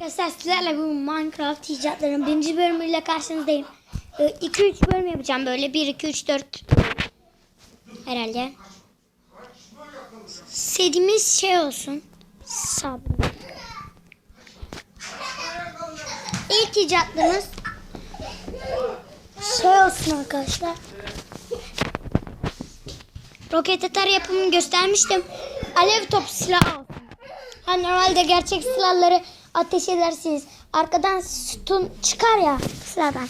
Arkadaşlar sizlerle bu Minecraft icatlarının birinci bölümüyle karşınızdayım. 2-3 bölüm yapacağım böyle. 1, 2, 3, 4 herhalde. Serimiz şey olsun. Sabır. İlk icatlarımız şey olsun arkadaşlar. Roket atar yapımını göstermiştim. Alev top silahı olsun. Normalde gerçek silahları ateş edersiniz. Arkadan sütun çıkar ya silahdan.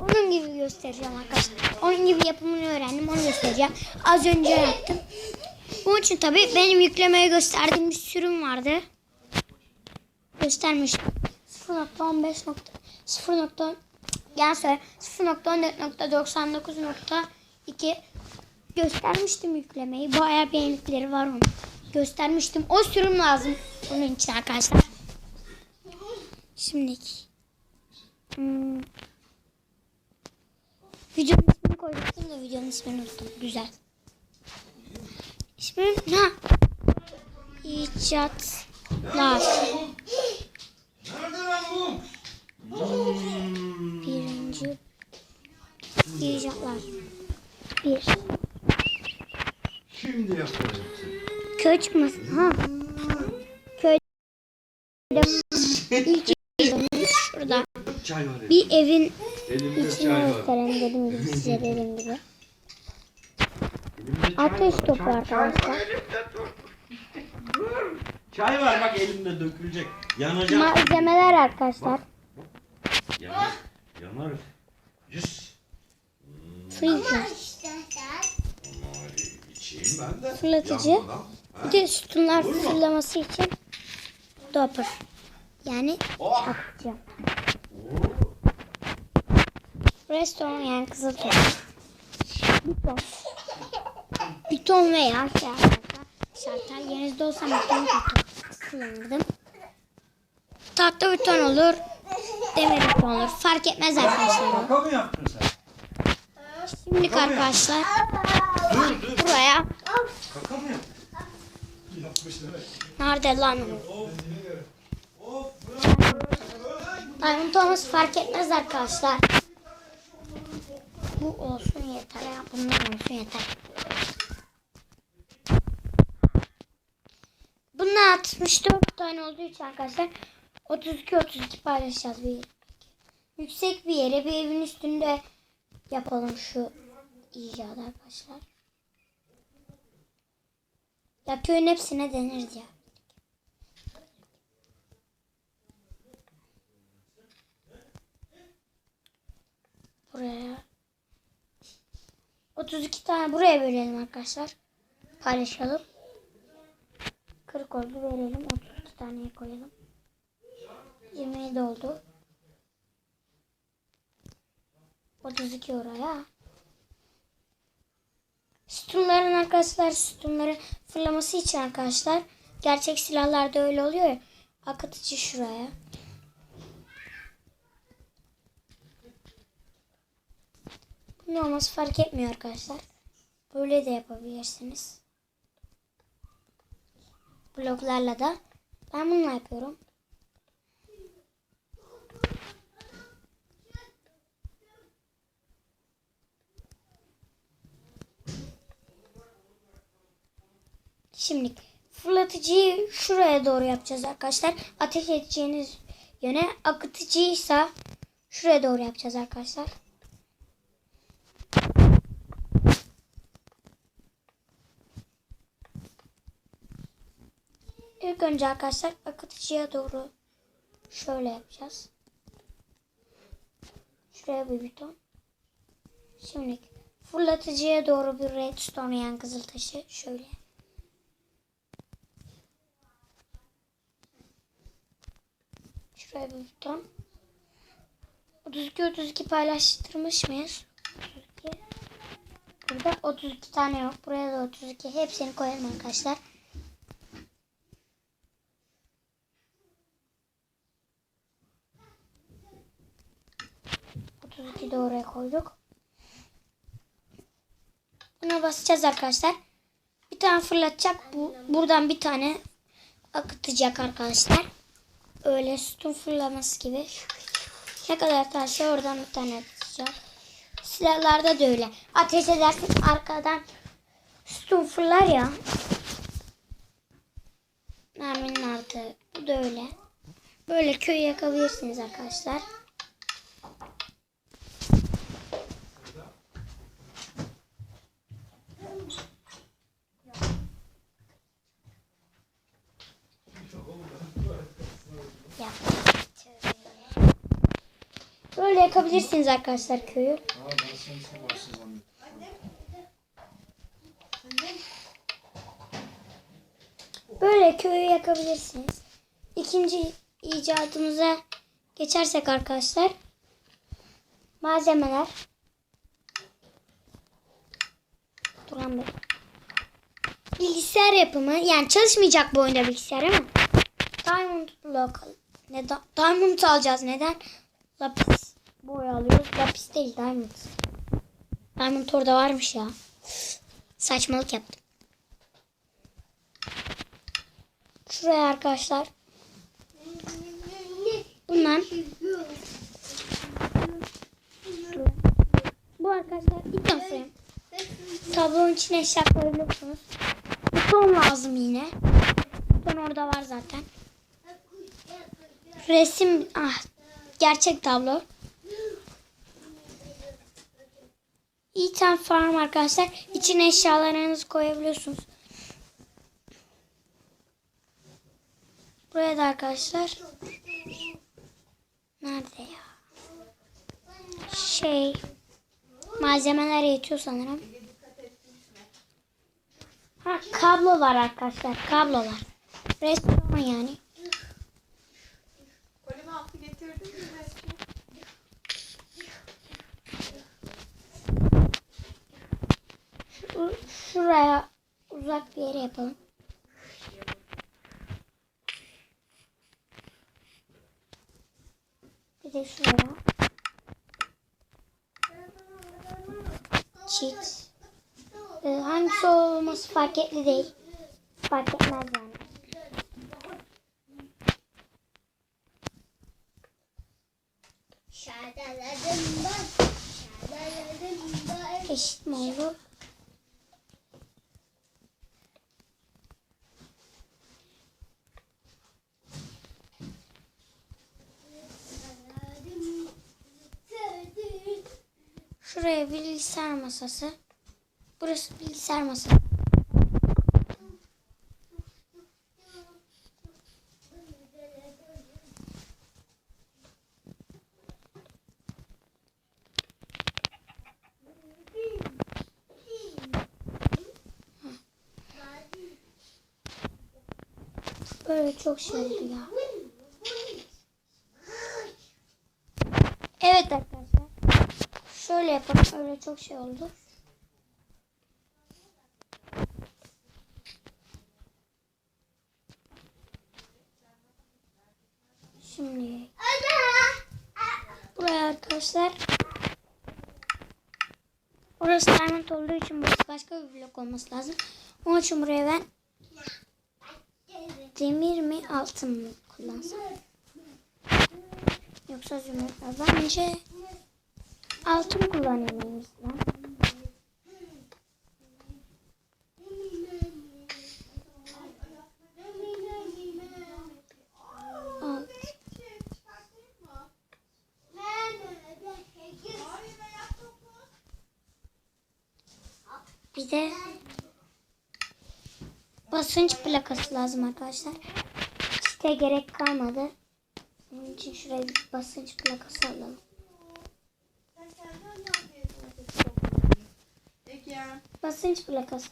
Onun gibi göstereceğim arkadaşlar. Onun gibi yapımını öğrendim. Onu göstereceğim. Az önce yaptım. Bunun için tabii benim yüklemeye gösterdiğim bir sürüm vardı. Göstermiştim. 0.15 nokta 0. nokta- Yani söyle 0.14.99.2 göstermiştim yüklemeyi. Bayağı beğenilikleri var onun. Göstermiştim. O sürüm lazım bunun için arkadaşlar. Şimdi hmm. videonun ismini koyacaktım da videonun ismini unuttum. Güzel. İsmi ha? İcatlar. Nerede lan bu? Birinci icatlar. Bir. Şimdi yapacaksın. Köy çıkmasın. Ha. Köyde ilk şurada. Çay var ya. Bir evin Elimde içini çay var. gösterelim dedim gibi size dediğim gibi. Elimde çay Ateş var. topu Çay- arkadaşlar. Çay var elimde dur. Dur. Çay var bak elimde dökülecek. Yanacak. Malzemeler arkadaşlar. Yanar. Yanar. Yüz. Freezer. Ama içeyim ben de. Fırlatıcı. Yanmadan. Bir de sütunlar fırlaması için dopper. Yani Oh. atacağım. Restoran yani kızıl top. Biton. Biton veya şey. Şartel yerinizde olsam biton kullanırdım. Tahta beton olur. Demir beton olur. Fark etmez arkadaşlar. Kaka mı yaptın sen? Şimdilik arkadaşlar Dur dur. buraya Kaka mı yaptın? nerede lan? Diamond olması fark etmez arkadaşlar. Bu olsun yeter ya. Bunlar olsun yeter. Bunlar 64 tane olduğu için arkadaşlar 32-32 paylaşacağız. Bir, yüksek bir yere bir evin üstünde yapalım şu icadı arkadaşlar. Ya köyün hepsine deniriz ya. Buraya 32 tane buraya bölelim arkadaşlar. Paylaşalım. 40 oldu verelim. 32 taneye koyalım. 27 oldu. 32 oraya. Sütunların arkadaşlar sütunları fırlaması için arkadaşlar. Gerçek silahlarda öyle oluyor ya. Akıtıcı şuraya. Ne olması fark etmiyor arkadaşlar. Böyle de yapabilirsiniz. Bloklarla da. Ben bununla yapıyorum. Şimdi fırlatıcıyı şuraya doğru yapacağız arkadaşlar. Ateş edeceğiniz yöne akıtıcıysa şuraya doğru yapacağız arkadaşlar. İlk önce arkadaşlar akıtıcıya doğru şöyle yapacağız. Şuraya bir buton. Şimdi fırlatıcıya doğru bir redstone yani kızıl taşı şöyle. Şuraya bir buton. 32 32 paylaştırmış mıyız? 32. Burada 32 tane yok. Buraya da 32. Hepsini koyalım arkadaşlar. Koyduk. Buna basacağız arkadaşlar. Bir tane fırlatacak. Bu, buradan bir tane akıtacak arkadaşlar. Öyle sütun fırlaması gibi. Ne kadar taşsa oradan bir tane atacak. Silahlarda da öyle. Ateş edersin arkadan sütun fırlar ya. Merminin artığı. Bu da öyle. Böyle köy yakabilirsiniz arkadaşlar. Ya. Böyle yakabilirsiniz arkadaşlar köyü. Böyle köyü yakabilirsiniz. İkinci icadımıza geçersek arkadaşlar. Malzemeler. Duran Bey. Bilgisayar yapımı. Yani çalışmayacak bu oyunda bilgisayar ama. Diamond Local. Ne Diamond alacağız. Neden? Lapis boya alıyoruz. Lapis değil Diamond. Diamond orada varmış ya. Saçmalık yaptım. Şuraya arkadaşlar. Bunlar. Bu arkadaşlar item frame. Tablonun içine eşya koyabiliyorsunuz. Buton lazım yine. Buton orada var zaten. Resim ah gerçek tablo. İtem farm arkadaşlar. İçine eşyalarınızı koyabiliyorsunuz. Buraya da arkadaşlar. Nerede ya? Şey. Malzemeler yetiyor sanırım. Ha kablolar arkadaşlar. Kablolar. Restoran yani. Kolimi altı getirdin mi Mesut? Şu- Şuraya uzak bir yere yapalım. Bir de şuraya. Cheat. Ee, hangisi olması fark değil. Fark etmez yani. Eşit mi oldu? Şuraya bilgisayar masası. Burası bilgisayar masası. Böyle çok şey oldu ya. Evet arkadaşlar. Şöyle yapalım. Öyle çok şey oldu. Şimdi buraya arkadaşlar Orası diamond olduğu için burası başka bir blok olması lazım. Onun için buraya ben demir mi altın mı kullansam? Yoksa zümrüt mü? Bence altın kullanayım en. Bir de basınç plakası lazım arkadaşlar. İşte gerek kalmadı. Onun için şuraya bir basınç plakası alalım. Basınç plakası.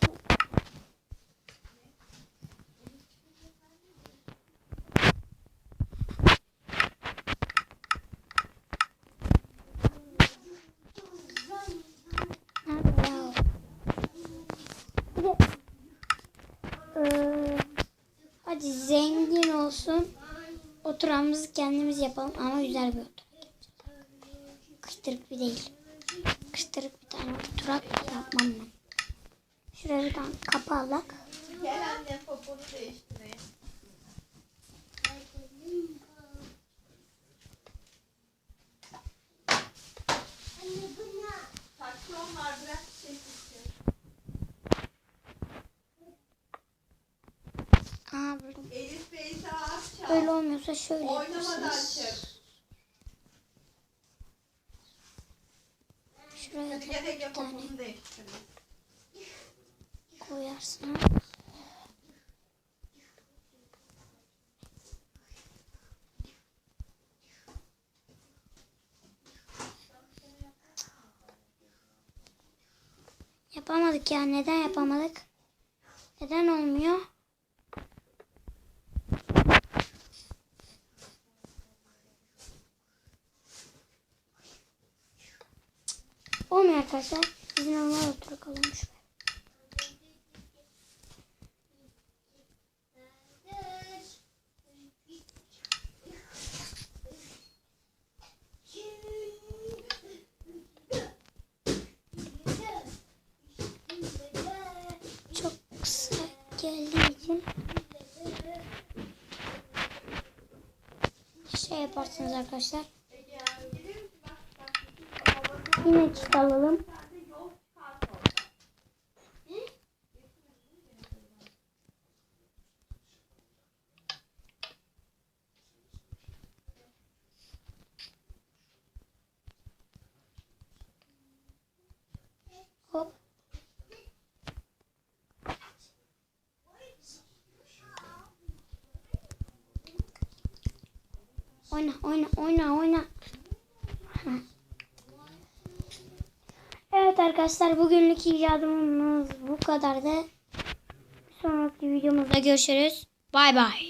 Hadi zengin olsun. Oturağımızı kendimiz yapalım ama güzel bir oturak. Kıştırık bir değil. Kıştırık bir tane oturak yapmam ben. Şuradan kapalak. Gel anne poponu değiştireyim. Şey Aa, Elif Beyza Akça. Öyle olmuyorsa şöyle Oynamadan yapıyorsunuz. çık. Yapamadık ya. Neden yapamadık? Neden olmuyor? Olmuyor arkadaşlar. Biz normal oturup şuraya. Çok kısa geldiği için şey yaparsınız arkadaşlar. Yine çift alalım. Hop. Oyna, oyna, oyna, oyna. Evet arkadaşlar bugünlük icadımız bu kadardı. Bir sonraki videomuzda görüşürüz. Bay bay.